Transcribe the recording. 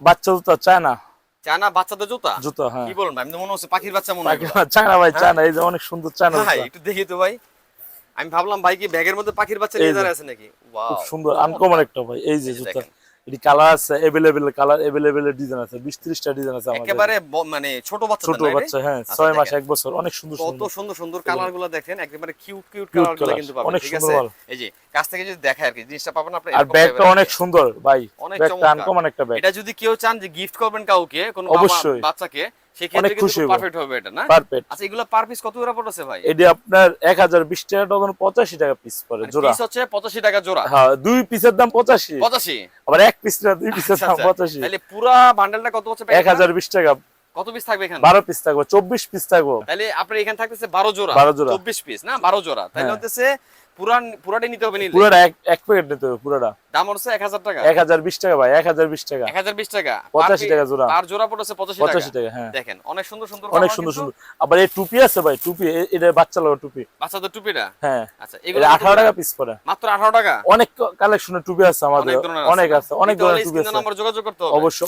বাচ্চা জুতা China. China বাচ্চাদের জুতা? জুতা হ্যাঁ। কি বলেন ভাই? আমি মনে হচ্ছে পাখির বাচ্চা মনে হয়। চায়না ভাই চায় না এই যে অনেক সুন্দর চায়না ভাই একটু দেখি তো ভাই। আমি ভাবলাম ভাই কি ব্যাগের মধ্যে পাখির বাচ্চা। দাঁড়ায় আছে নাকি? ওয়াও খুব সুন্দর আনকমন একটা ভাই এই যে জুতা। এটি কালার আছে কালার ডিজাইন আছে বিশ ত্রিশটা ডিজাইন আছে আমাদের। একেবারে মানে ছোট বাচ্চা ছোট বাচ্চা হ্যাঁ আচ্ছা, ছয় মাস দেখেন। এক বছর অনেক সুন্দর কত সুন্দর। সুন্দর সুন্দর কালারগুলো দেখেন একেবারে কিউট কিউট কালারগুলো গুলো কিন্তু পাবেন অনেক ঠিক আছে? এই যে কাছ থেকে যদি দেখায় আর কি জিনিসটা পাবেন আপনি আর ব্যাগটা অনেক সুন্দর ভাই। অনেক ব্যাগটা চমৎকার। আনকমন একটা ব্যাগ এটা যদি কেউ চান যে গিফট করবেন কাউকে কোন অবশ্যই। বাচ্চাকে অনেক খুশি হব। পারফেক্ট হবে এটা না? পারফেক্ট আচ্ছা এগুলো পার পিস কত করে পড়ছে ভাই? এটি আপনার এক হাজার বিশ টাকা তখন পঁচাশি টাকা পিস পড়ে জোড়া। পিস হচ্ছে 85 টাকা জোড়া। হ্যাঁ দুই পিসের দাম পঁচাশি। 85 আবার এক পিস না দুই পিসের দাম। পঁচাশি। তাহলে পুরা বান্ডেলটা কত হচ্ছে টাকা। পিস থাকবে এখানে? বারো পিস থাকব চব্বিশ পিস থাকব। তাহলে আপনার এখানে থাকতেছে 12 জোড়া। 12 জোড়া। 24 পিস না? 12 জোড়া। তাহলে হ্যাঁ। হচ্ছে পুরাটাই নিতে হবে নিলে। পুরোটা এক এক প্যাকেট নিতে হবে পুরোটা। দাম হচ্ছে 1000 টাকা। এক হাজার বিশ টাকা ভাই এক হাজার বিশ টাকা। 1020 টাকা। 85 টাকা জোড়া। আর জোড়া পড়ছে 85 পঁচাশি টাকা। টাকা হ্যাঁ। দেখেন অনেক সুন্দর সুন্দর অনেক সুন্দর সুন্দর। আবার এই টুপি আছে ভাই টুপি এটা বাচ্চা লাগা টুপি। বাচ্চাদের টুপিটা? হ্যাঁ। আচ্ছা এগুলো টাকা পিস পড়ে। মাত্র 18 টাকা? অনেক কালেকশনের টুপি আছে আমাদের। অনেক আছে। অনেক ধরনের টুপি আছে। নাম্বার যোগাযোগ করতে হবে। অবশ্যই।